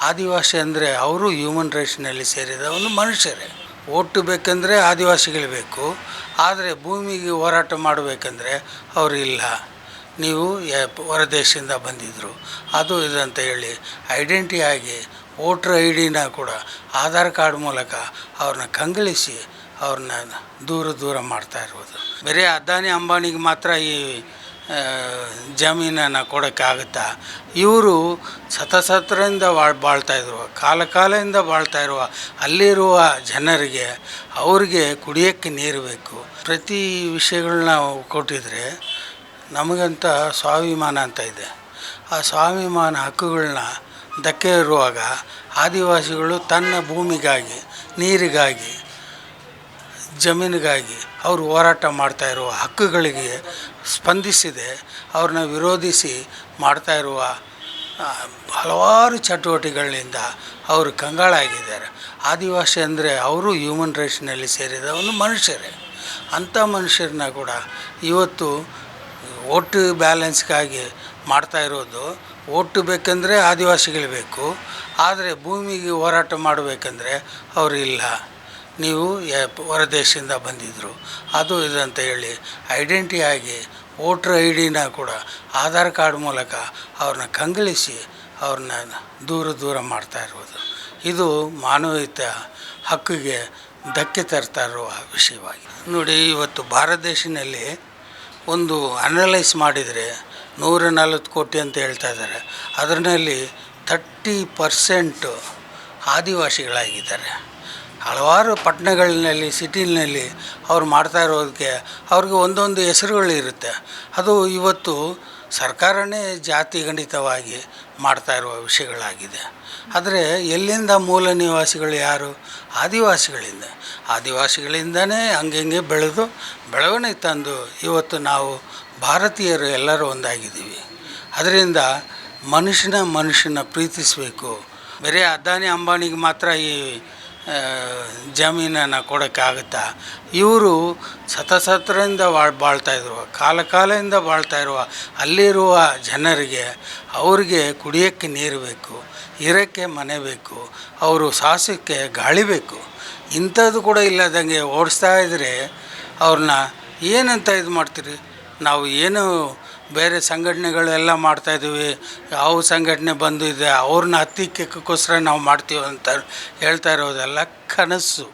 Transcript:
ಆದಿವಾಸಿ ಅಂದರೆ ಅವರು ಹ್ಯೂಮನ್ ರೈಟ್ಸ್ನಲ್ಲಿ ಸೇರಿದ ಒಂದು ಮನುಷ್ಯರೇ. ಓಟು ಬೇಕೆಂದರೆ ಆದಿವಾಸಿಗಳು ಬೇಕು, ಆದರೆ ಭೂಮಿಗೆ ಹೋರಾಟ ಮಾಡಬೇಕಂದ್ರೆ ಅವರು ಇಲ್ಲ. ನೀವು ಯ- ಹೊರದೇಶದಿಂದ ಬಂದಿದ್ದರು ಅದು ಇದಂತ ಹೇಳಿ ಐಡೆಂಟಿ ಆಗಿ ವೋಟ್ರ್ ಐ ಡಿನ ಕೂಡ ಆಧಾರ್ ಕಾರ್ಡ್ ಮೂಲಕ ಅವ್ರನ್ನ ಕಂಗಳಿಸಿ ಅವ್ರನ್ನ ದೂರ ದೂರ ಮಾಡ್ತಾ ಇರ್ಬೋದು. ಬರೀ ಅದಾನಿ ಅಂಬಾನಿಗೆ ಮಾತ್ರ ಈ ಜಮೀನನ್ನು ಕೊಡೋಕ್ಕಾಗುತ್ತಾ? ಇವರು ಸತಸತ್ರದಿಂದ ವಾಳ್ ಬಾಳ್ತಾಯಿದ್ರು ಕಾಲ ಕಾಲದಿಂದ ಬಾಳ್ತಾ ಇರುವ, ಅಲ್ಲಿರುವ ಜನರಿಗೆ ಅವ್ರಿಗೆ ಕುಡಿಯೋಕ್ಕೆ ನೀರು ಬೇಕು. ಪ್ರತಿ ವಿಷಯಗಳನ್ನ ಕೊಟ್ಟಿದ್ರೆ ನಮಗಂತ ಸ್ವಾಭಿಮಾನ ಅಂತ ಇದೆ. ಆ ಸ್ವಾಭಿಮಾನ ಹಕ್ಕುಗಳನ್ನ ಧಕ್ಕೆ ಇರುವಾಗ ಆದಿವಾಸಿಗಳು ತನ್ನ ಭೂಮಿಗಾಗಿ, ನೀರಿಗಾಗಿ ಜಮೀನಿಗಾಗಿ ಅವರು ಹೋರಾಟ ಮಾಡ್ತಾ ಇರುವ ಹಕ್ಕುಗಳಿಗೆ ಸ್ಪಂದಿಸಿದೆ, ಅವ್ರನ್ನ ವಿರೋಧಿಸಿ ಮಾಡ್ತಾ ಇರುವ ಹಲವಾರು ಚಟುವಟಿಕೆಗಳಿಂದ ಅವರು ಕಂಗಾಳಾಗಿದ್ದಾರೆ. ಆದಿವಾಸಿ ಅಂದರೆ ಅವರು ಹ್ಯೂಮನ್ ರೈಟ್ಸ್ನಲ್ಲಿ ಸೇರಿದ ಒಂದು ಮನುಷ್ಯರೇ. ಅಂಥ ಮನುಷ್ಯರನ್ನ ಕೂಡ ಇವತ್ತು ಓಟು ಬ್ಯಾಲೆನ್ಸ್ಗಾಗಿ ಮಾಡ್ತಾ ಇರೋದು ಓಟು ಬೇಕಂದರೆ ಆದಿವಾಸಿಗಳು ಬೇಕು, ಆದರೆ ಭೂಮಿಗೆ ಹೋರಾಟ ಮಾಡಬೇಕಂದ್ರೆ ಅವರು ಇಲ್ಲ. ನೀವು ಹೊರದೇಶದಿಂದ ಬಂದಿದ್ದರು ಅದು ಇದು ಅಂತ ಹೇಳಿ ಐಡೆಂಟಿ ಆಗಿ ವೋಟ್ರ್ ಐ ಡಿನ ಕೂಡ ಆಧಾರ್ ಕಾರ್ಡ್ ಮೂಲಕ ಅವ್ರನ್ನ ಕಂಗಳಿಸಿ ಅವ್ರನ್ನ ದೂರ ದೂರ ಮಾಡ್ತಾ ಇರ್ಬೋದು ಇದು ಮಾನವೀಯತೆ ಹಕ್ಕಿಗೆ ಧಕ್ಕೆ ತರ್ತಾ ಇರುವ ವಿಷಯವಾಗಿ ನೋಡಿ, ಇವತ್ತು ಭಾರತ ದೇಶದಲ್ಲಿ ಒಂದು ಅನಲೈಸ್ ಮಾಡಿದರೆ ನೂರ ನಲ್ವತ್ತು ಕೋಟಿ ಅಂತ ಹೇಳ್ತಾ ಇದ್ದಾರೆ. ಅದರಲ್ಲಿ ಥರ್ಟಿ ಪರ್ಸೆಂಟು ಆದಿವಾಸಿಗಳಾಗಿದ್ದಾರೆ. ಹಲವಾರು ಪಟ್ಟಣಗಳಲ್ಲಿ, ಸಿಟಿನಲ್ಲಿ ಅವ್ರು ಮಾಡ್ತಾ ಇರೋದಕ್ಕೆ ಅವ್ರಿಗೆ ಒಂದೊಂದು ಹೆಸರುಗಳಿರುತ್ತೆ ಅದು ಇವತ್ತು ಸರ್ಕಾರನೇ ಜಾತಿ ಗಣಿತವಾಗಿ ಮಾಡ್ತಾ ಇರುವ ವಿಷಯಗಳಾಗಿದೆ. ಆದರೆ ಎಲ್ಲಿಂದ ಮೂಲ ನಿವಾಸಿಗಳು ಯಾರು? ಆದಿವಾಸಿಗಳಿಂದ. ಆದಿವಾಸಿಗಳಿಂದನೇ ಹಂಗೆ ಬೆಳೆದು, ಬೆಳವಣಿಗೆ ತಂದು ಇವತ್ತು ನಾವು ಭಾರತೀಯರು ಎಲ್ಲರೂ ಒಂದಾಗಿದ್ದೀವಿ. ಅದರಿಂದ ಮನುಷ್ಯನ ಮನುಷ್ಯನ ಪ್ರೀತಿಸಬೇಕು. ಬರೀ ಅದಾನಿ ಅಂಬಾನಿಗೆ ಮಾತ್ರ ಈ ಜಮೀನನ್ನು ಕೊಡೋಕ್ಕಾಗುತ್ತಾ? ಇವರು ಸತಸತ್ರದಿಂದ ಬಾಳ್ತಾ ಬಾಳ್ತಾಯಿದ್ರು. ಕಾಲ ಕಾಲದಿಂದ ಬಾಳ್ತಾ ಇರುವ ಅಲ್ಲಿರುವ ಜನರಿಗೆ ಅವ್ರಿಗೆ ಕುಡಿಯೋಕ್ಕೆ ನೀರು ಬೇಕು, ಇರೋಕ್ಕೆ ಮನೆ ಬೇಕು, ಅವರು ಸಾಸಕ್ಕೆ ಗಾಳಿ ಬೇಕು. ಇಂಥದ್ದು ಕೂಡ ಇಲ್ಲದಂಗೆ ಓಡಿಸ್ತಾ ಇದ್ದರೆ ಅವ್ರನ್ನ ಏನಂತ ಇದು ಮಾಡ್ತೀರಿ? ನಾವು ಏನು ಬೇರೆ ಸಂಘಟನೆಗಳೆಲ್ಲ ಮಾಡ್ತಾಯಿದ್ದೀವಿ ಯಾವ ಸಂಘಟನೆ ಬಂದು ಇದೆ ಅವ್ರನ್ನ ಹತ್ತಿಕ್ಕೋಸ್ಕರ ನಾವು ಮಾಡ್ತೀವಿ ಅಂತ ಹೇಳ್ತಾ ಇರೋದೆಲ್ಲ ಕನಸು.